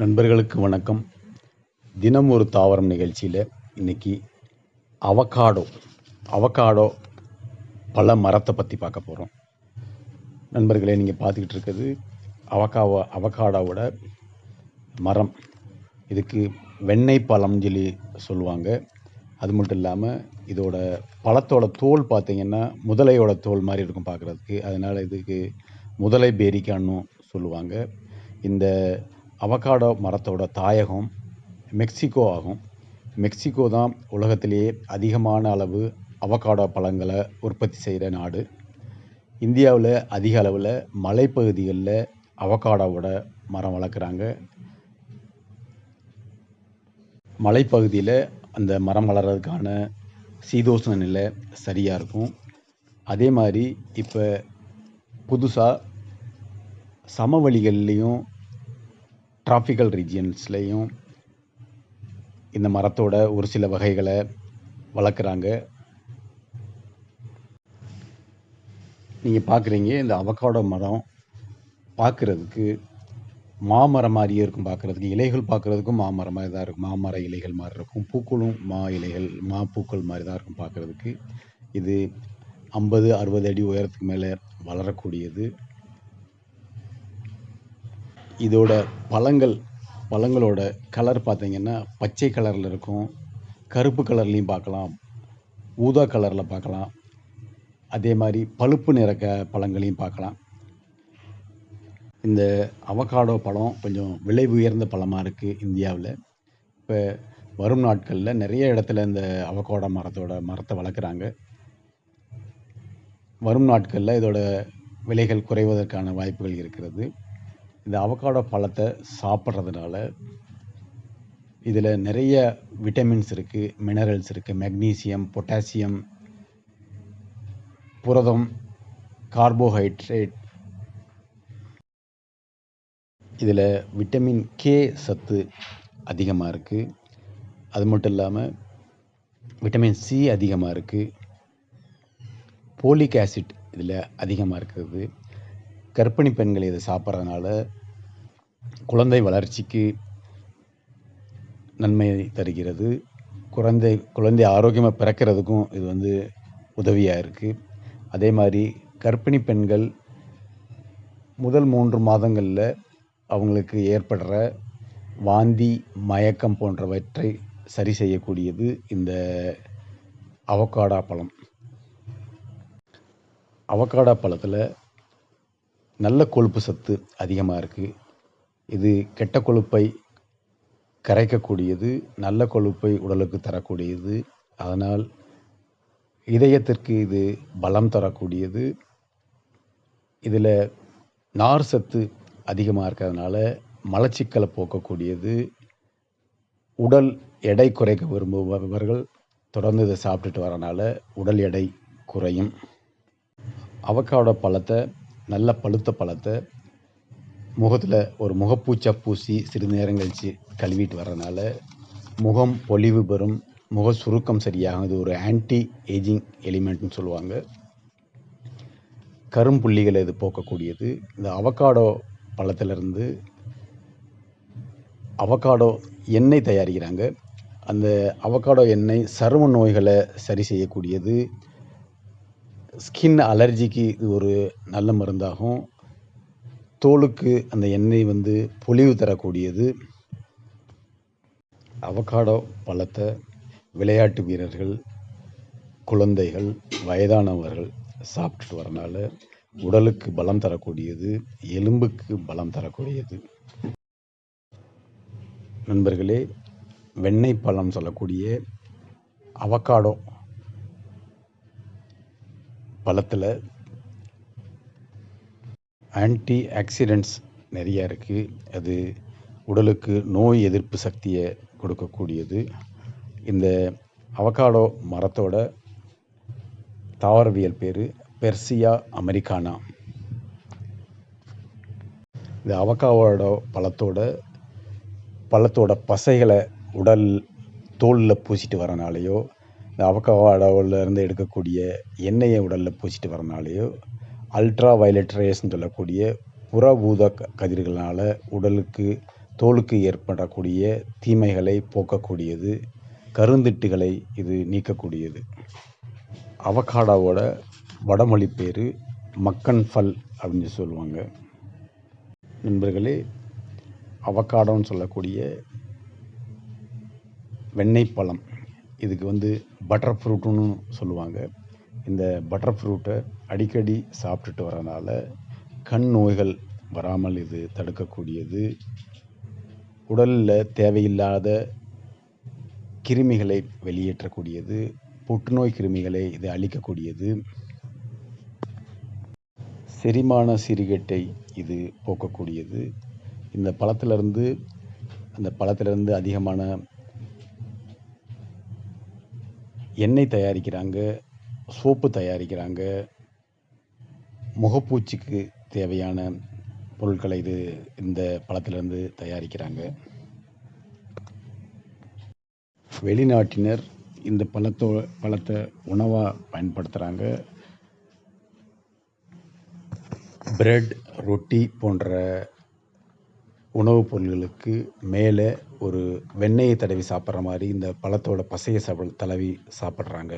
நண்பர்களுக்கு வணக்கம். தினம் ஒரு தாவரம் நிகழ்ச்சியில் இன்னைக்கு அவகாடோ அவகாடோ பல மரத்தை பற்றி பார்க்க போகிறோம் நண்பர்களே நீங்கள் பார்த்துக்கிட்டு இருக்கிறது அவகாவா அவகாடாவோட மரம். இதுக்கு வெண்ணெய் பழம்னு சொல்லி சொல்லுவாங்க. அது மட்டும் இல்லாமல் இதோட பழத்தோட தோல் பார்த்தீங்கன்னா முதலையோட தோல் மாதிரி இருக்கும் பார்க்குறதுக்கு. அதனால் இதுக்கு முதலை பேரிக்கான்னு சொல்லுவாங்க. இந்த அவகாடோ மரத்தோட தாயகம் மெக்சிகோ ஆகும். மெக்சிகோ தான் உலகத்திலேயே அதிகமான அளவு அவகாடோ பழங்களை உற்பத்தி செய்கிற நாடு. இந்தியாவில் அதிக அளவில் மலைப்பகுதிகளில் அவகாடோவோட மரம் வளர்க்குறாங்க. மலைப்பகுதியில் அந்த மரம் வளர்கிறதுக்கான சீதோஷ்ண நிலை சரியாக இருக்கும். அதே மாதிரி இப்போ புதுசாக சமவெளிகள்லேயும் டிராபிக்கல் ரீஜியன்ஸ்லேயும் இந்த மரத்தோட ஒரு சில வகைகளை வளர்க்குறாங்க. நீங்கள் பார்க்குறீங்க இந்த அவக்காடோ மரம் பார்க்குறதுக்கு மாமரம் மாதிரியே இருக்கும் பார்க்குறதுக்கு. இலைகள் பார்க்குறதுக்கும் மாமரம் மாதிரி தான் இருக்கும். மாமர இலைகள் மாதிரி இருக்கும். பூக்களும் மா இலைகள் மா பூக்கள் மாதிரி தான் இருக்கும் பார்க்குறதுக்கு. இது ஐம்பது அறுபது அடி உயரத்துக்கு மேலே வளரக்கூடியது. இதோட பழங்கள் பழங்களோட கலர் பார்த்தீங்கன்னா பச்சை கலரில் இருக்கும். கருப்பு கலர்லேயும் பார்க்கலாம். ஊதா கலரில் பார்க்கலாம். அதே மாதிரி பழுப்பு நிற க பழங்களையும் பார்க்கலாம். இந்த அவகாடோ பழம் கொஞ்சம் விலை உயர்ந்த பழமாக இருக்குது இந்தியாவில். இப்போ வரும் நாட்களில் நிறைய இடத்துல இந்த அவகாடோ மரத்தோட மரத்தை வளர்க்குறாங்க. வரும் நாட்களில் இதோட விலைகள் குறைவதற்கான வாய்ப்புகள் இருக்கிறது. இந்த அவகாடோ பழத்தை சாப்பிட்றதுனால இதில் நிறைய விட்டமின்ஸ் இருக்குது மினரல்ஸ் இருக்குது மெக்னீசியம் பொட்டாசியம் புரதம் கார்போஹைட்ரேட் இதில் விட்டமின் கே சத்து அதிகமாக இருக்குது அது மட்டும் இல்லாமல் விட்டமின் சி அதிகமாக இருக்குது போலிக் ஆசிட் இதில் அதிகமாக இருக்கிறது. கர்ப்பிணி பெண்கள் இதை சாப்பிட்றதுனால குழந்தை வளர்ச்சிக்கு நன்மை தருகிறது. குழந்தை குழந்தை ஆரோக்கியமாக பிறக்கிறதுக்கும் இது வந்து உதவியாக இருக்குது அதே மாதிரி கர்ப்பிணி பெண்கள் முதல் மூன்று மாதங்களில் அவங்களுக்கு ஏற்படுற வாந்தி மயக்கம் போன்றவற்றை சரி செய்யக்கூடியது இந்த அவக்காடா பழம். அவக்காடா பழத்தில் நல்ல கொழுப்பு சத்து அதிகமாக இருக்குது இது கெட்ட கொழுப்பை கரைக்கக்கூடியது நல்ல கொழுப்பை உடலுக்கு தரக்கூடியது. அதனால் இதயத்திற்கு இது பலம் தரக்கூடியது. இதில் நார் சத்து அதிகமாக இருக்கிறதுனால மலச்சிக்கலை போக்கக்கூடியது. உடல் எடை குறைக்க விரும்புபவர்கள் தொடர்ந்து இதை சாப்பிட்டுட்டு வரனால உடல் எடை குறையும். அவக்காடோ பழத்தை நல்ல பழுத்த பழத்தை முகத்தில் ஒரு முகப்பூச்சா பூசி சிறிது நேரம் கழித்து கழுவிட்டு வர்றதுனால முகம் பொலிவு பெறும் முக சுருக்கம் சரியாகும் இது ஒரு ஆன்டி ஏஜிங் எலிமெண்ட்னு சொல்லுவாங்க. கரும்புள்ளிகளை இது போக்கக்கூடியது. இந்த அவகாடோ பழத்திலிருந்து அவகாடோ எண்ணெய் தயாரிக்கிறாங்க. அந்த அவகாடோ எண்ணெய் சரும நோய்களை சரி செய்யக்கூடியது. ஸ்கின் அலர்ஜிக்கு இது ஒரு நல்ல மருந்தாகும். தோலுக்கு அந்த எண்ணெய் வந்து பொலிவு தரக்கூடியது. அவகாடோ பழத்தை விளையாட்டு வீரர்கள் குழந்தைகள் வயதானவர்கள் சாப்பிட்டுட்டு வரனால உடலுக்கு பலம் தரக்கூடியது எலும்புக்கு பலம் தரக்கூடியது. நண்பர்களே வெண்ணெய் பழம் சொல்லக்கூடிய அவகாடோ பழத்தில் ஆன்டி ஆக்சிடென்ட்ஸ் நிறையா இருக்குது அது உடலுக்கு நோய் எதிர்ப்பு சக்தியை கொடுக்கக்கூடியது. இந்த அவகாடோ மரத்தோட தாவரவியல் பேர் பெர்சியா அமெரிக்கானா. இந்த அவகாடோ பழத்தோட பழத்தோட பசைகளை உடல் தோலில் பூசிட்டு வரனாலேயோ இந்த அவகாடோவில் இருந்து எடுக்கக்கூடிய எண்ணெயை உடலில் பூசிட்டு வரனாலேயோ அல்ட்ரா வயலட் ரேஸ்ன்னு சொல்லக்கூடிய புறபூத கதிர்களால் உடலுக்கு தோலுக்கு ஏற்படக்கூடிய தீமைகளை போக்கக்கூடியது கருந்திட்டுகளை இது நீக்கக்கூடியது. அவகாடாவோட வடமொழி பேர் மக்கன் ஃபல் அப்படின்னு சொல்லுவாங்க. நண்பர்களே அவகாடோன்னு சொல்லக்கூடிய வெண்ணெய் பழம். இதுக்கு வந்து பட்டர் ஃப்ரூட்டுன்னு சொல்லுவாங்க. இந்த பட்டர் ஃப்ரூட்டை அடிக்கடி சாப்பிட்டுட்டு வரனால கண் நோய்கள் வராமல் இது தடுக்கக்கூடியது. உடலில் தேவையில்லாத கிருமிகளை வெளியேற்றக்கூடியது. புற்றுநோய் கிருமிகளை இது அழிக்கக்கூடியது. செரிமான சிறுகட்டை இது போக்கக்கூடியது. இந்த பழத்திலிருந்து அந்த பழத்திலிருந்து அதிகமான எண்ணெய் தயாரிக்கிறாங்க. சோப்பு தயாரிக்கிறாங்க. முகப்பூச்சிக்கு தேவையான பொருட்களை இது இந்த பழத்திலிருந்து தயாரிக்கிறாங்க. வெளிநாட்டினர் இந்த பழத்தோ பழத்தை உணவாக பயன்படுத்துகிறாங்க பிரெட் ரொட்டி போன்ற உணவுப் பொருள்களுக்கு மேலே ஒரு வெண்ணெயை தடவி சாப்பிட்ற மாதிரி இந்த பழத்தோட பசையை சாப்பிட தடவி சாப்பிட்றாங்க.